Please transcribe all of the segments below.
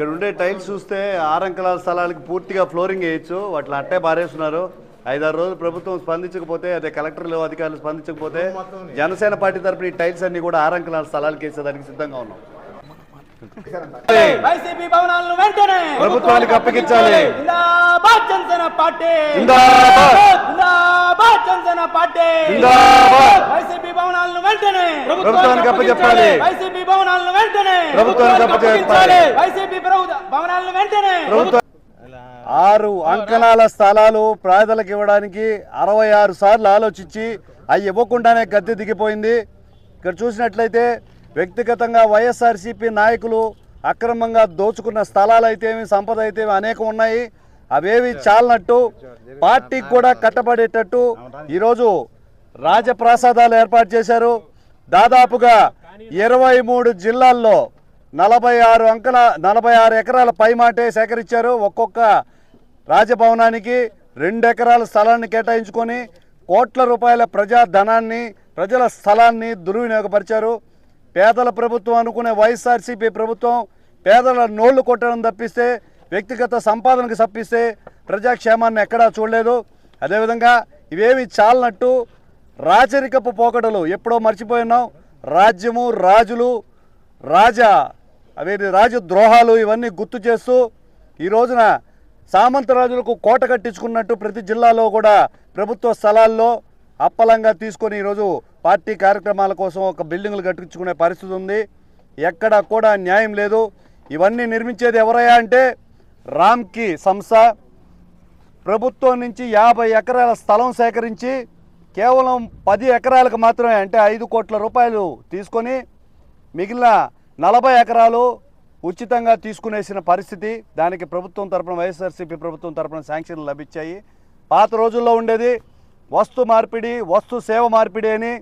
ఇక్కడ ఉండే టైల్స్ చూస్తే ఆరంకలాల స్థలాలకి పూర్తిగా ఫ్లోరింగ్ వేయచ్చు. వాటిని అట్టే బారేస్తున్నారు ఐదారు రోజులు ప్రభుత్వం స్పందించకపోతే అదే కలెక్టర్లు అధికారులు స్పందించకపోతే జనసేన పార్టీ తరపున ఈ టైల్స్ అన్ని కూడా ఆరంకలాల స్థలాలకి వేసేదానికి సిద్ధంగా ఉన్నాం. ప్రభుత్వానికి అప్పగించాలి. జనసేన పార్టీ. జనసేన పార్టీ. వెంటనే ప్రభుత్వానికి అప్పగించాలి. వైసీపీ భవనాలను వెంటనే ప్రభుత్వానికి అప్పగించాలి. వైసీపీ భవనాలను వెంటనే ప్రభుత్వం ఆరు అంకణాల స్థలాలు పేదలకు ఇవ్వడానికి అరవై ఆరు సార్లు ఆలోచించి అవి ఇవ్వకుండానే గద్దె దిగిపోయింది. ఇక్కడ చూసినట్లయితే వ్యక్తిగతంగా వైఎస్ఆర్సీపీ నాయకులు అక్రమంగా దోచుకున్న స్థలాలు అయితేమి సంపద అయితేమి అనేకం ఉన్నాయి. అవేవి చాలనట్టు పార్టీకి కూడా కట్టబడేటట్టు ఈరోజు రాజప్రాసాదాలు ఏర్పాటు చేశారు. దాదాపుగా ఇరవై మూడు జిల్లాల్లో నలభై ఆరు అంకల నలభై ఆరు ఎకరాల పైమాటే సేకరించారు. ఒక్కొక్క రాజభవనానికి రెండు ఎకరాల స్థలాన్ని కేటాయించుకొని కోట్ల రూపాయల ప్రజా ధనాన్ని ప్రజల స్థలాన్ని దుర్వినియోగపరిచారు. పేదల ప్రభుత్వం అనుకునే వైఎస్ఆర్సీపీ ప్రభుత్వం పేదల నోళ్ళు కొట్టడం తప్పిస్తే వ్యక్తిగత సంపాదనకు తప్పిస్తే ప్రజాక్షేమాన్ని ఎక్కడా చూడలేదు. అదేవిధంగా ఇవేమి చాలనట్టు రాచరికపు పోకడలు ఎప్పుడో మర్చిపోయినాం. రాజ్యము రాజులు రాజా అవేది రాజద్రోహాలు ఇవన్నీ గుర్తు చేస్తూ ఈ రోజున సామంతరాజులకు కోట కట్టించుకున్నట్టు ప్రతి జిల్లాలో కూడా ప్రభుత్వ స్థలాల్లో అప్పలంగా తీసుకొని ఈరోజు పార్టీ కార్యక్రమాల కోసం ఒక బిల్డింగ్లు కట్టించుకునే పరిస్థితి ఉంది. ఎక్కడ కూడా న్యాయం లేదు. ఇవన్నీ నిర్మించేది ఎవరయ్యా అంటే రామ్కి సంస్థ ప్రభుత్వం నుంచి యాభై ఎకరాల స్థలం సేకరించి కేవలం పది ఎకరాలకు మాత్రమే అంటే ఐదు కోట్ల రూపాయలు తీసుకొని మిగిలిన నలభై ఎకరాలు ఉచితంగా తీసుకునేసిన పరిస్థితి. దానికి ప్రభుత్వం తరపున వైఎస్ఆర్సీపీ ప్రభుత్వం తరపున శాంక్షన్లు లభించాయి. పాత రోజుల్లో ఉండేది వస్తు మార్పిడి వస్తు సేవ మార్పిడి అని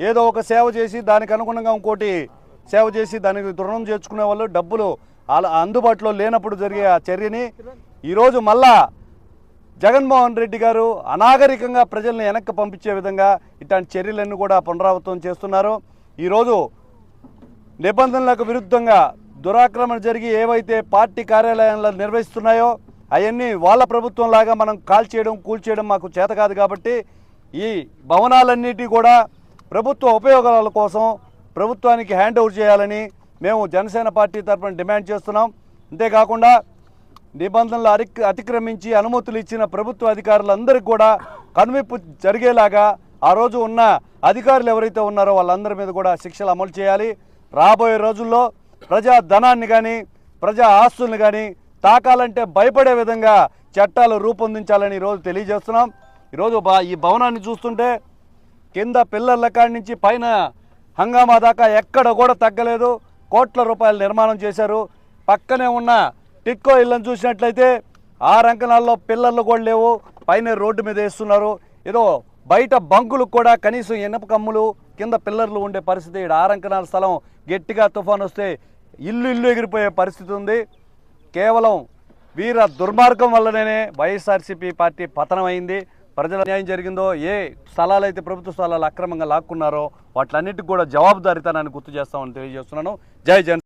ఏదో ఒక సేవ చేసి దానికి అనుగుణంగా ఇంకోటి సేవ చేసి దానికి దృఢం చేర్చుకునే వాళ్ళు డబ్బులు అలా అందుబాటులో లేనప్పుడు జరిగే ఆ చర్యని ఈరోజు మళ్ళా జగన్మోహన్ రెడ్డి గారు అనాగరికంగా ప్రజల్ని వెనక్కి పంపించే విధంగా ఇట్లాంటి చర్యలన్నీ కూడా పునరావృతం చేస్తున్నారు. ఈరోజు నిబంధనలకు విరుద్ధంగా దురాక్రమణ జరిగి ఏవైతే పార్టీ కార్యాలయాల్లో నిర్వహిస్తున్నాయో అవన్నీ వాళ్ళ ప్రభుత్వం లాగా మనం కాల్ చేయడం కూల్చేయడం మాకు చేత కాదు కాబట్టి ఈ భవనాలన్నిటి కూడా ప్రభుత్వ ఉపయోగాల కోసం ప్రభుత్వానికి హ్యాండ్ ఓవర్ చేయాలని మేము జనసేన పార్టీ తరఫున డిమాండ్ చేస్తున్నాం. అంతేకాకుండా నిబంధనలు అతిక్రమించి అనుమతులు ఇచ్చిన ప్రభుత్వ అధికారులందరికీ కూడా కనువిప్పు జరిగేలాగా ఆ రోజు ఉన్న అధికారులు ఎవరైతే ఉన్నారో వాళ్ళందరి మీద కూడా శిక్షలు అమలు చేయాలి. రాబోయే రోజుల్లో ప్రజా ధనాన్ని కానీ ప్రజా ఆస్తుల్ని కానీ తాకాలంటే భయపడే విధంగా చట్టాలు రూపొందించాలని ఈరోజు తెలియజేస్తున్నాం. ఈరోజు బా ఈ భవనాన్ని చూస్తుంటే కింద పిల్లర్ల కాడి నుంచి పైన హంగామా దాకా ఎక్కడ కూడా తగ్గలేదు. కోట్ల రూపాయలు నిర్మాణం చేశారు. పక్కనే ఉన్న టిక్కో ఇళ్ళని చూసినట్లయితే ఆ రంకణాల్లో పిల్లర్లు కూడా లేవు. పైన రోడ్డు మీద వేస్తున్నారు. ఏదో బయట బంకులకు కూడా కనీసం ఇనప కమ్ములు కింద పిల్లర్లు ఉండే పరిస్థితి. ఇక్కడ ఆ రంకణాల స్థలం గట్టిగా తుఫాన్ వస్తే ఇల్లు ఇల్లు ఎగిరిపోయే పరిస్థితి ఉంది. కేవలం వీర దుర్మార్గం వల్లనే వైఎస్ఆర్సీపీ పార్టీ పతనమైంది. ప్రజల న్యాయం జరిగిందో ఏ స్థలాలు అయితే ప్రభుత్వ స్థలాలు అక్రమంగా లాక్కున్నారో వాటిలన్నిటికి కూడా జవాబుదారితనాన్ని గుర్తు చేస్తామని తెలియజేస్తున్నాను. జై జన్